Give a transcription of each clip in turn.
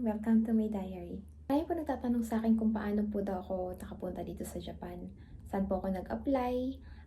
Welcome to my diary. Marami po nagtatanong sa akin kung paano po daw ako nakapunta dito sa Japan. Saan po ako nag-apply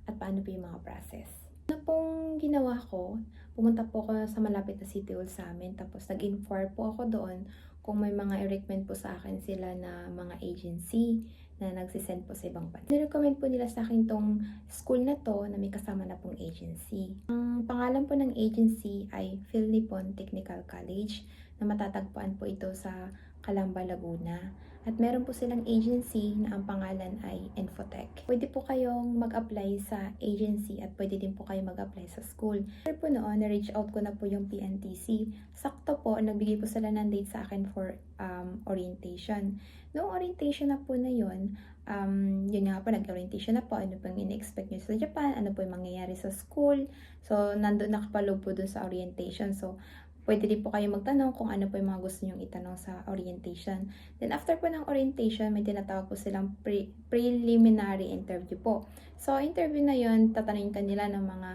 at paano po yung mga process. Ano pong ginawa ko, pumunta po ako sa malapit na City Hall sa amin tapos nag-inquire po ako doon kung may mga i-recommend po sa akin sila na mga agency na nagsisend po sa ibang bansa. Nirecommend po nila sa akin tong school na to na may kasama na pong agency. Ang pangalan po ng agency ay Phil Technical College na matatagpuan po ito sa Calamba, Laguna. At meron po silang agency na ang pangalan ay Infotech. Pwede po kayong mag-apply sa agency at pwede din po kayo mag-apply sa school. After po noon, na-reach out ko na po yung PNTC. Sakto po, nagbigay po sila ng date sa akin for um, orientation. Noong orientation na po na yun, um, yun nga po, nag-orientation na po, ano po yung in-expect nyo sa Japan, ano po yung mangyayari sa school. So, nandun nakapaloob po dun sa orientation. So, pwede din po kayo magtanong kung ano po yung mga gusto nyong itanong sa orientation. Then, after po ng orientation, may tinatawag po silang pre- preliminary interview po. So, interview na yun, tatanungin ka nila ng mga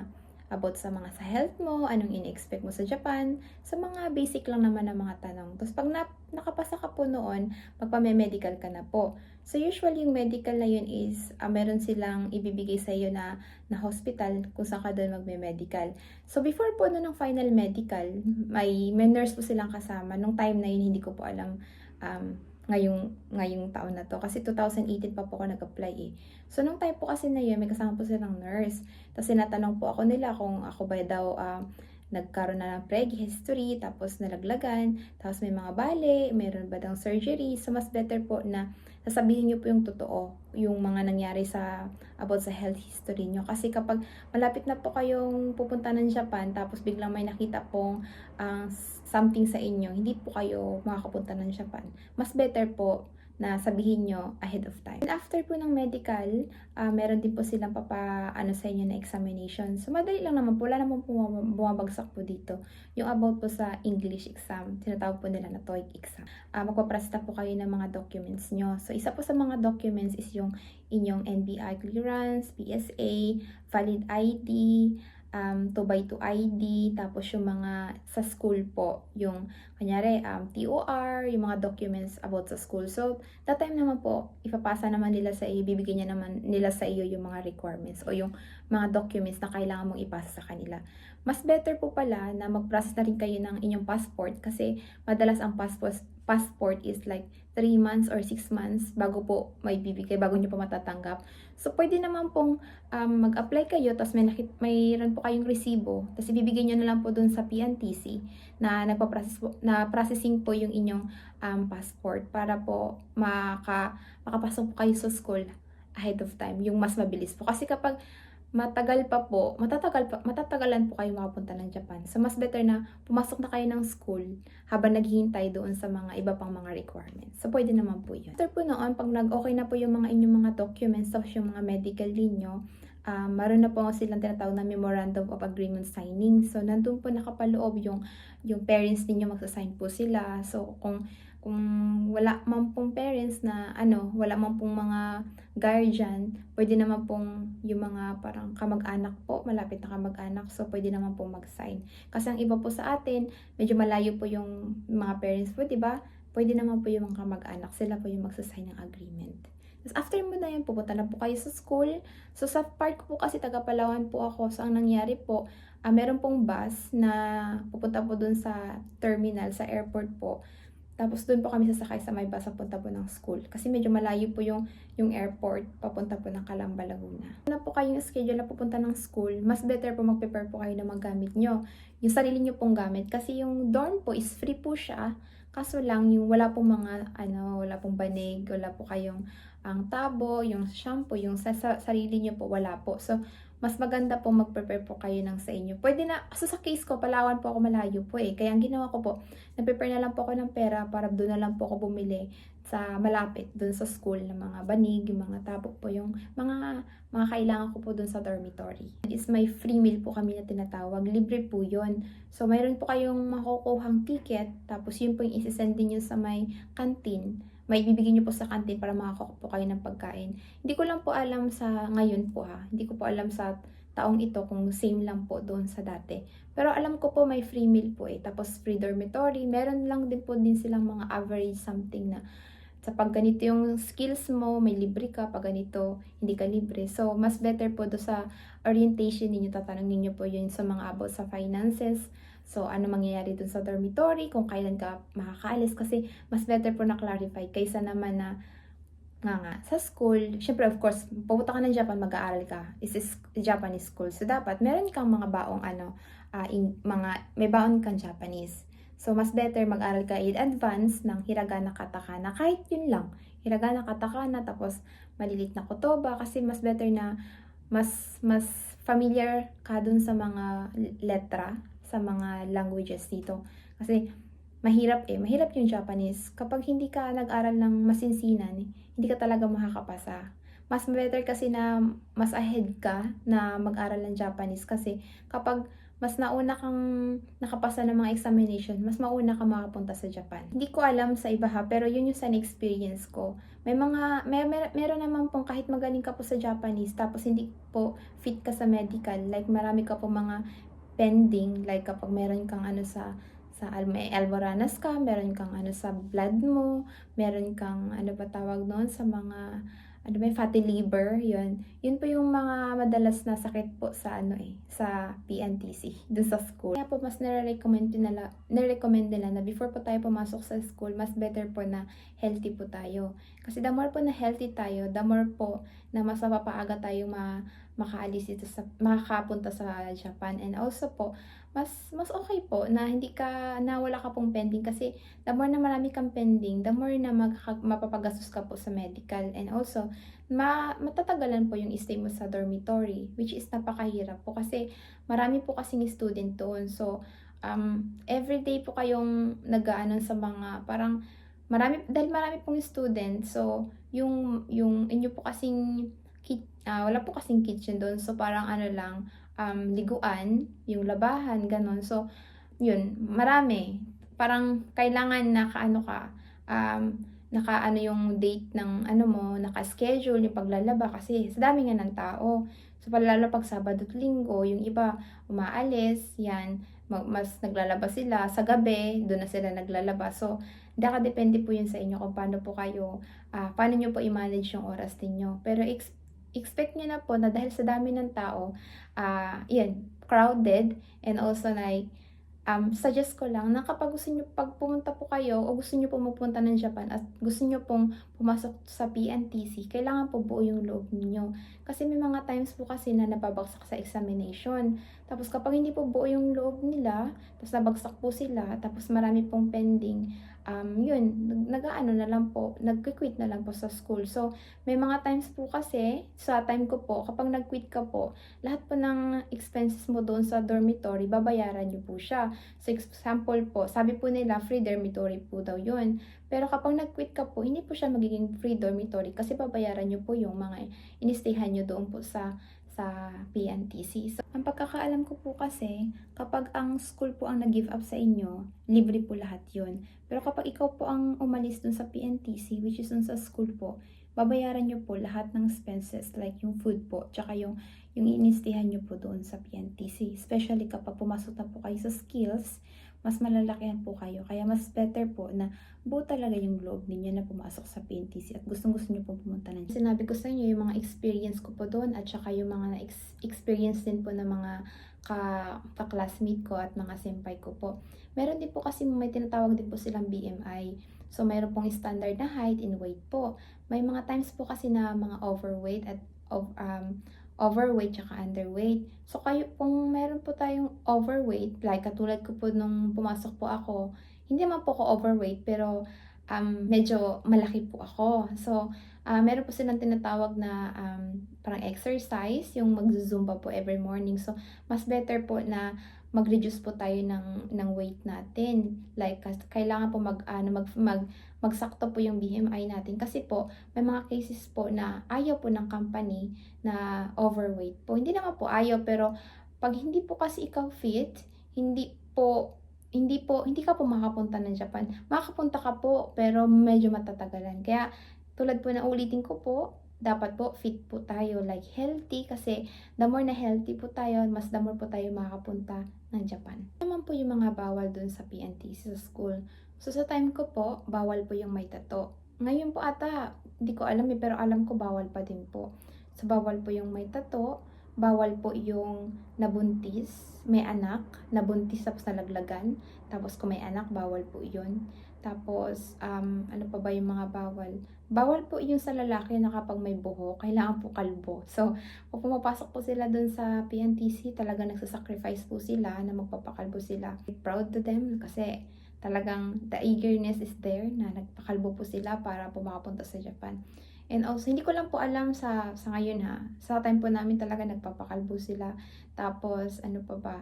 about sa mga sa health mo, anong in-expect mo sa Japan, sa mga basic lang naman ng mga tanong. Tapos pag na, nakapasa ka po noon, magpa-medical ka na po. So usually yung medical na yun is, ah, meron silang ibibigay sa iyo na, na hospital kung saan ka doon magme-medical. So before po no ng final medical, may, may nurse po silang kasama. Nung time na yun, hindi ko po alam um, ngayong, ngayong taon na to. Kasi 2018 pa po ako nag-apply eh. So, nung time po kasi na yun, may kasama po silang nurse. Tapos, sinatanong po ako nila kung ako ba daw ah, nagkaroon na ng preg history, tapos nalaglagan, tapos may mga bale, mayroon ba daw surgery. So, mas better po na sasabihin niyo po yung totoo, yung mga nangyari sa about sa health history niyo. Kasi kapag malapit na po kayong pupunta ng Japan, tapos biglang may nakita pong ang something sa inyo, hindi po kayo makakapunta ng Japan. Mas better po na sabihin nyo ahead of time. And after po ng medical, ah, meron din po silang papa ano sa inyo na examination. So madali lang naman po, wala naman po bumab- bumabagsak po dito. Yung about po sa English exam, tinatawag po nila na TOEIC exam. Ah, magpaprasta po kayo ng mga documents nyo. So isa po sa mga documents is yung inyong NBI clearance, PSA, valid ID, um, 2x2 ID, tapos yung mga sa school po, yung kanyari um, TOR, yung mga documents about sa school. So, that time naman po, ipapasa naman nila sa iyo, bibigyan niya naman nila sa iyo yung mga requirements o yung mga documents na kailangan mong ipasa sa kanila. Mas better po pala na mag-process na rin kayo ng inyong passport kasi madalas ang passport passport is like 3 months or 6 months bago po may bibigay, bago nyo po matatanggap. So, pwede naman pong um, mag-apply kayo, tapos may, nakit, mayroon po kayong resibo, tapos ibibigay nyo na lang po dun sa PNTC na nagpa-process po, na processing po yung inyong um, passport para po maka, makapasok po kayo sa school ahead of time, yung mas mabilis po. Kasi kapag matagal pa po, matatagal pa, matatagalan po kayo makapunta ng Japan. So, mas better na pumasok na kayo ng school habang naghihintay doon sa mga iba pang mga requirements. So, pwede naman po yun. After po noon, pag nag-okay na po yung mga inyong mga documents, tapos yung mga medical ninyo, um, meron na po silang tinatawag na Memorandum of Agreement signing. So, nandun po nakapaloob yung, yung parents ninyo, magsasign po sila. So, kung kung wala man pong parents na ano, wala man pong mga guardian, pwede naman pong yung mga parang kamag-anak po, malapit na kamag-anak, so pwede naman pong mag-sign. Kasi ang iba po sa atin, medyo malayo po yung mga parents po, di ba? Pwede naman po yung mga kamag-anak, sila po yung magsasign ng agreement. Tapos after mo na yun, pupunta na po kayo sa school. So sa part ko po kasi taga Palawan po ako. So ang nangyari po, ah, meron pong bus na pupunta po dun sa terminal, sa airport po. Tapos doon po kami sasakay sa may bus papunta po ng school. Kasi medyo malayo po yung, yung airport papunta po ng Calamba, Laguna. Na po kayong schedule na pupunta ng school, mas better po mag-prepare po kayo ng mga gamit nyo. Yung sarili nyo pong gamit. Kasi yung dorm po is free po siya. Kaso lang, yung wala pong mga, ano, wala pong banig, wala po kayong ang tabo, yung shampoo, yung sa, sa sarili nyo po, wala po. So, mas maganda po mag-prepare po kayo ng sa inyo. Pwede na, so sa case ko, Palawan po ako malayo po eh. Kaya ang ginawa ko po, nag-prepare na lang po ako ng pera para doon na lang po ako bumili sa malapit, doon sa school ng mga banig, yung mga tabo po, yung mga, mga kailangan ko po doon sa dormitory. Is may free meal po kami na tinatawag. Libre po yun. So, mayroon po kayong makukuhang ticket, tapos yun po yung isisend din nyo sa may canteen may bibigyan niyo po sa kantin para makakuha po kayo ng pagkain. Hindi ko lang po alam sa ngayon po ha. Hindi ko po alam sa taong ito kung same lang po doon sa dati. Pero alam ko po may free meal po eh. Tapos free dormitory. Meron lang din po din silang mga average something na sa pag ganito yung skills mo, may libre ka, pag ganito, hindi ka libre. So, mas better po do sa orientation ninyo, tatanungin niyo po yun sa mga about sa finances. So, ano mangyayari dun sa dormitory, kung kailan ka makakaalis. Kasi, mas better po na-clarify kaysa naman na nga nga, sa school, syempre of course, pupunta ka ng Japan, mag-aaral ka. Is Japanese school. So, dapat meron kang mga baong ano, ah, in, mga, may baon kang Japanese. So, mas better mag-aral ka in advance ng hiragana katakana. Kahit yun lang. Hiragana katakana, tapos malilit na kotoba. Kasi mas better na mas mas familiar ka dun sa mga letra, sa mga languages dito. Kasi mahirap eh. Mahirap yung Japanese. Kapag hindi ka nag-aral ng masinsinan, hindi ka talaga makakapasa. Mas better kasi na mas ahead ka na mag-aral ng Japanese kasi kapag mas nauna kang nakapasa ng mga examination, mas mauna ka makapunta sa Japan. Hindi ko alam sa iba ha, pero yun yung sa experience ko. May mga, may, mer- meron naman pong kahit magaling ka po sa Japanese, tapos hindi po fit ka sa medical, like marami ka po mga pending, like kapag meron kang ano sa sa may alboranas ka, meron kang ano sa blood mo, meron kang ano ba tawag noon sa mga ano may fatty liver, yun. Yun po yung mga madalas na sakit po sa ano eh, sa PNTC, dun sa school. Kaya po mas nare-recommend nila, nare-recommend nila na before po tayo pumasok sa school, mas better po na healthy po tayo. Kasi the more po na healthy tayo, the more po na mas mapapaaga tayo ma makaalis dito sa makakapunta sa Japan. And also po mas mas okay po na hindi ka na wala ka pong pending kasi the more na marami kang pending the more na mag, mapapagastos ka po sa medical. And also ma, matatagalan po yung stay mo sa dormitory which is napakahirap po kasi marami po kasing student doon. So um, everyday po kayong nag-ano sa mga parang marami dahil marami pong student so yung yung inyo po kasing ah, wala po kasing kitchen doon. So parang ano lang um, liguan yung labahan ganon. So yun marami. Parang kailangan nakaano ka um, naka ano yung date ng ano mo naka-schedule yung paglalaba kasi sa dami nga ng tao. So lalo pag Sabado at Linggo yung iba umaalis yan mas naglalaba sila. Sa gabi doon na sila naglalaba. So Nakadepende po yun sa inyo kung paano po kayo, ah, paano nyo po i-manage yung oras ninyo. Pero expect nyo na po na dahil sa dami ng tao, ah, yan, crowded, and also like, um, suggest ko lang na kapag gusto nyo, pag po kayo, o gusto nyo pumupunta ng Japan, at gusto nyo pong pumasok sa PNTC, kailangan po buo yung loob ninyo. Kasi may mga times po kasi na nababagsak sa examination. Tapos kapag hindi po buo yung loob nila, tapos nabagsak po sila, tapos marami pong pending, um, yun, nag-ano na lang po, nag-quit na lang po sa school. So, may mga times po kasi, sa time ko po, kapag nag-quit ka po, lahat po ng expenses mo doon sa dormitory, babayaran nyo po siya. So, example po, sabi po nila, free dormitory po daw yun. Pero kapag nag-quit ka po, hindi po siya magiging free dormitory kasi babayaran nyo po yung mga inistayhan nyo doon po sa sa PNTC. So, ang pagkakaalam ko po kasi, kapag ang school po ang nag-give up sa inyo, libre po lahat yon Pero kapag ikaw po ang umalis dun sa PNTC, which is dun sa school po, babayaran nyo po lahat ng expenses like yung food po, tsaka yung, yung inistihan nyo po doon sa PNTC. Especially kapag pumasok na po kayo sa skills, mas malalakihan po kayo. Kaya mas better po na buo talaga yung loob ninyo na pumasok sa PNTC at gustong gusto nyo po pumunta na. Sinabi ko sa inyo yung mga experience ko po doon at saka yung mga experience din po ng mga ka, ka-classmate ko at mga senpai ko po. Meron din po kasi may tinatawag din po silang BMI. So, mayroon pong standard na height and weight po. May mga times po kasi na mga overweight at of, um, overweight tsaka underweight. So, kayo kung meron po tayong overweight, like katulad ko po nung pumasok po ako, hindi naman po ako overweight, pero um, medyo malaki po ako. So, uh, meron po silang tinatawag na um, parang exercise, yung mag-zumba po every morning. So, mas better po na mag-reduce po tayo ng, ng weight natin. Like, kailangan po mag, ano, mag, mag, magsakto po yung BMI natin. Kasi po, may mga cases po na ayaw po ng company na overweight po. Hindi naman po ayaw, pero pag hindi po kasi ikaw fit, hindi po hindi po, hindi ka po makapunta ng Japan. Makapunta ka po, pero medyo matatagalan. Kaya, tulad po na ulitin ko po, dapat po fit po tayo, like healthy kasi the more na healthy po tayo, mas the more po tayo makakapunta ng Japan. Ano naman po yung mga bawal dun sa PNTC sa school. So sa time ko po, bawal po yung may tato. Ngayon po ata, hindi ko alam eh, pero alam ko bawal pa din po. So bawal po yung may tato, bawal po yung nabuntis, may anak, nabuntis tapos nalaglagan. Tapos kung may anak, bawal po yun. Tapos, um, ano pa ba yung mga bawal? Bawal po yung sa lalaki na kapag may buhok, kailangan po kalbo. So, kung pumapasok po sila dun sa PNTC, talaga nagsasacrifice po sila na magpapakalbo sila. Proud to them kasi talagang the eagerness is there na nagpakalbo po sila para po makapunta sa Japan. And also, hindi ko lang po alam sa, sa ngayon ha. Sa time po namin talaga nagpapakalbo sila. Tapos, ano pa ba?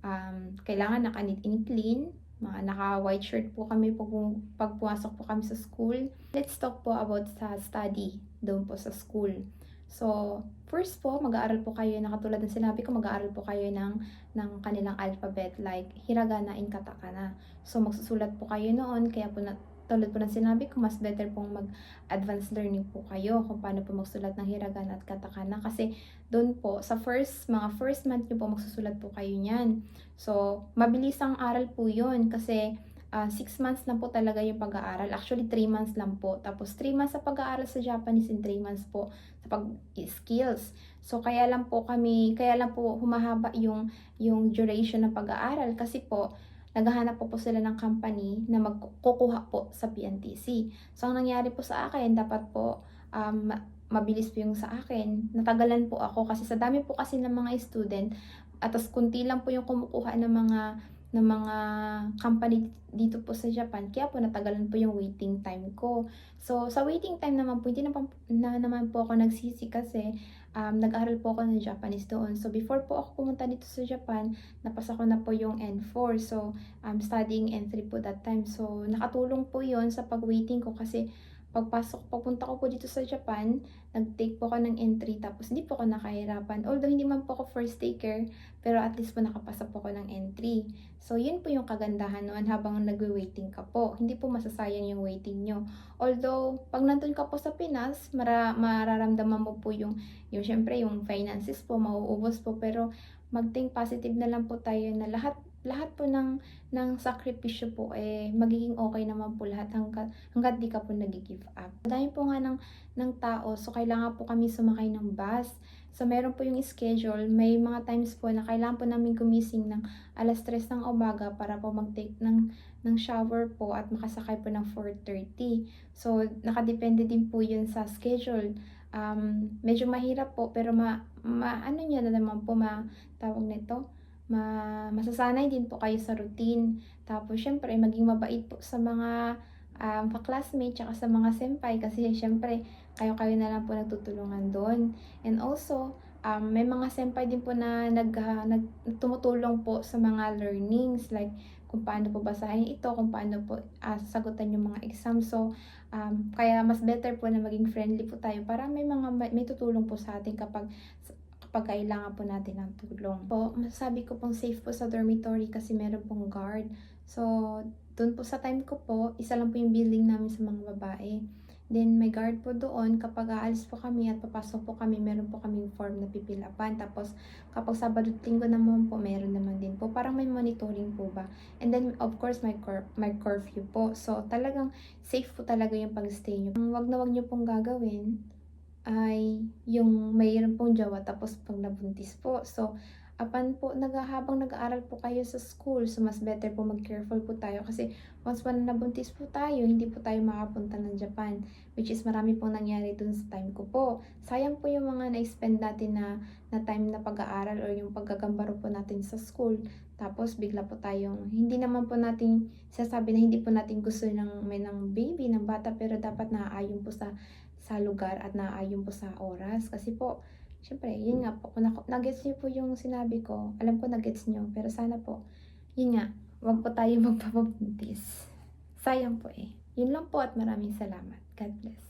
Um, kailangan naka-neat and clean. Mga naka-white shirt po kami pag, pag pumasok po kami sa school. Let's talk po about sa study doon po sa school. So, first po, mag-aaral po kayo, na katulad ng sinabi ko, mag-aaral po kayo ng, ng kanilang alphabet like hiragana and katakana. So, magsusulat po kayo noon, kaya po na, tulad po ng sinabi ko, mas better pong mag-advanced learning po kayo kung paano po magsulat ng hiragana at katakana. Kasi doon po, sa first, mga first month nyo po, magsusulat po kayo niyan. So, mabilis ang aral po yun kasi 6 months lang po talaga yung pag-aaral. Actually, 3 months lang po. Tapos, 3 months sa pag-aaral sa Japanese and 3 months po sa pag-skills. So, kaya lang po kami, kaya lang po humahaba yung, yung duration ng pag-aaral kasi po, naghahanap po po sila ng company na magkukuha po sa PNTC. So, ang nangyari po sa akin, dapat po um, mabilis po yung sa akin. Natagalan po ako kasi sa dami po kasi ng mga student at tas kunti lang po yung kumukuha ng mga ng mga company dito po sa Japan. Kaya po natagalan po yung waiting time ko. So, sa waiting time naman po, hindi na, na naman po ako nagsisi kasi um, nag-aral po ako ng Japanese doon. So, before po ako pumunta dito sa Japan, napasa ko na po yung N4. So, I'm studying N3 po that time. So, nakatulong po yon sa pag-waiting ko kasi pagpasok, pagpunta ko po dito sa Japan, nag-take po ako ng entry tapos hindi po ako nakahirapan. Although hindi man po ako first taker, pero at least po nakapasa po ako ng entry. So, yun po yung kagandahan noon habang nagwe-waiting ka po. Hindi po masasayang yung waiting nyo. Although, pag nandun ka po sa Pinas, mara, mararamdaman mo po yung, yung syempre, yung finances po, mauubos po. Pero, mag-think positive na lang po tayo na lahat lahat po ng ng sakripisyo po eh magiging okay naman po lahat hanggat hangga't di ka po nag-give up. Dahil po nga ng ng tao, so kailangan po kami sumakay ng bus. So meron po yung schedule, may mga times po na kailangan po namin gumising ng alas 3 ng umaga para po mag-take ng ng shower po at makasakay po ng 4:30. So nakadepende din po 'yun sa schedule. Um, medyo mahirap po pero ma, ma ano niya na naman po ma tawag nito ma masasanay din po kayo sa routine. Tapos, syempre, maging mabait po sa mga um, ka-classmate tsaka sa mga senpai kasi syempre, kayo-kayo na lang po nagtutulungan doon. And also, um, may mga senpai din po na nag, uh, nag, tumutulong po sa mga learnings like kung paano po basahin ito, kung paano po uh, sagutan yung mga exam. So, um, kaya mas better po na maging friendly po tayo para may mga may tutulong po sa atin kapag kapag kailangan po natin ng tulong. Po, masasabi ko pong safe po sa dormitory kasi meron pong guard. So, doon po sa time ko po, isa lang po yung building namin sa mga babae. Then, may guard po doon. Kapag aalis po kami at papasok po kami, meron po kaming form na pipilapan. Tapos, kapag Sabado at Linggo naman po, meron naman din po. Parang may monitoring po ba. And then, of course, may, cur- may curfew po. So, talagang safe po talaga yung pag-stay nyo. Wag na wag nyo pong gagawin ay yung mayroon pong jawa tapos pag nabuntis po. So, apan po, naghahabang nag-aaral po kayo sa school, so mas better po mag-careful po tayo kasi once pa nabuntis po tayo, hindi po tayo makapunta ng Japan, which is marami pong nangyari dun sa time ko po. Sayang po yung mga na-spend natin na, na time na pag-aaral or yung paggagambaro po natin sa school. Tapos bigla po tayong, hindi naman po natin sasabi na hindi po natin gusto ng, may ng baby, ng bata, pero dapat naaayon po sa sa lugar at naayon po sa oras. Kasi po, syempre, yun nga po, kung nag-gets niyo po yung sinabi ko, alam ko nag-gets niyo, pero sana po, yun nga, wag po tayo magpapabuntis. Sayang po eh. Yun lang po at maraming salamat. God bless.